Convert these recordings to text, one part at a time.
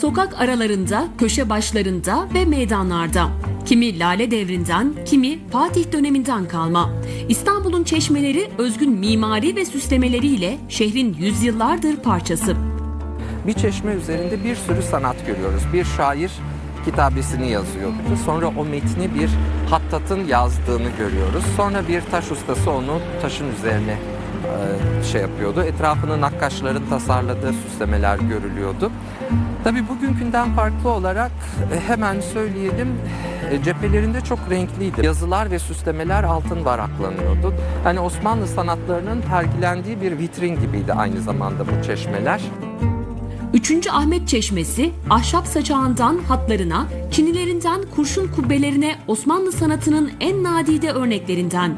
Sokak aralarında, köşe başlarında ve meydanlarda. Kimi Lale devrinden, kimi Fatih döneminden kalma. İstanbul'un çeşmeleri özgün mimari ve süslemeleriyle şehrin yüzyıllardır parçası. Bir çeşme üzerinde bir sürü sanat görüyoruz. Bir şair kitabesini yazıyor. Sonra o metni bir hattatın yazdığını görüyoruz. Sonra bir taş ustası onu taşın üzerine şey yapıyordu. Etrafını nakkaşların tasarladığı süslemeler görülüyordu. Tabii bugünkünden farklı olarak e, hemen söyleyelim e, cephelerinde çok renkliydi. Yazılar ve süslemeler altın varaklanıyordu. Yani Osmanlı sanatlarının sergilendiği bir vitrin gibiydi aynı zamanda bu çeşmeler. 3. Ahmet Çeşmesi, ahşap saçağından hatlarına, çinilerinden kurşun kubbelerine Osmanlı sanatının en nadide örneklerinden.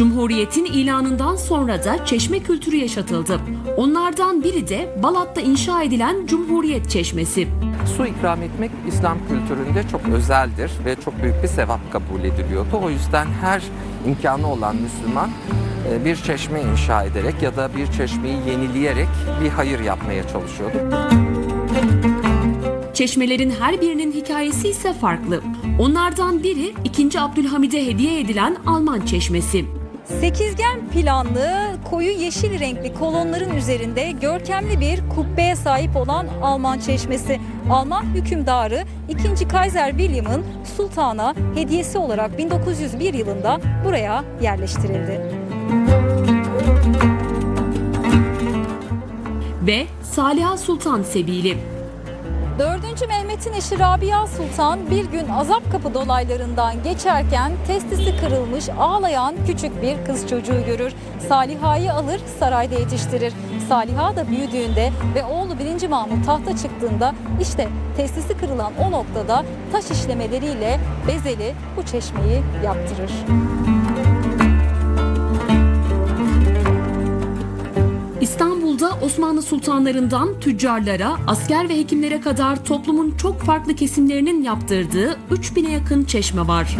Cumhuriyetin ilanından sonra da çeşme kültürü yaşatıldı. Onlardan biri de Balat'ta inşa edilen Cumhuriyet Çeşmesi. Su ikram etmek İslam kültüründe çok özeldir ve çok büyük bir sevap kabul ediliyordu. O yüzden her imkanı olan Müslüman e, bir çeşme inşa ederek ya da bir çeşmeyi yenileyerek bir hayır yapmaya çalışıyordu. Çeşmelerin her birinin hikayesi ise farklı. Onlardan biri 2. Abdülhamid'e hediye edilen Alman Çeşmesi. Sekizgen planlı, koyu yeşil renkli kolonların üzerinde görkemli bir kubbeye sahip olan Alman çeşmesi. Alman hükümdarı 2. Kaiser William'ın sultana hediyesi olarak 1901 yılında buraya yerleştirildi. Ve Saliha Sultan Sebili. 4. Mehmet'in eşi Rabia Sultan bir gün azap kapı dolaylarından geçerken testisi kırılmış ağlayan küçük bir kız çocuğu görür. Saliha'yı alır sarayda yetiştirir. Saliha da büyüdüğünde ve oğlu 1. Mahmut tahta çıktığında işte testisi kırılan o noktada taş işlemeleriyle Bezeli bu çeşmeyi yaptırır. Osmanlı sultanlarından tüccarlara, asker ve hekimlere kadar toplumun çok farklı kesimlerinin yaptırdığı 3000'e yakın çeşme var.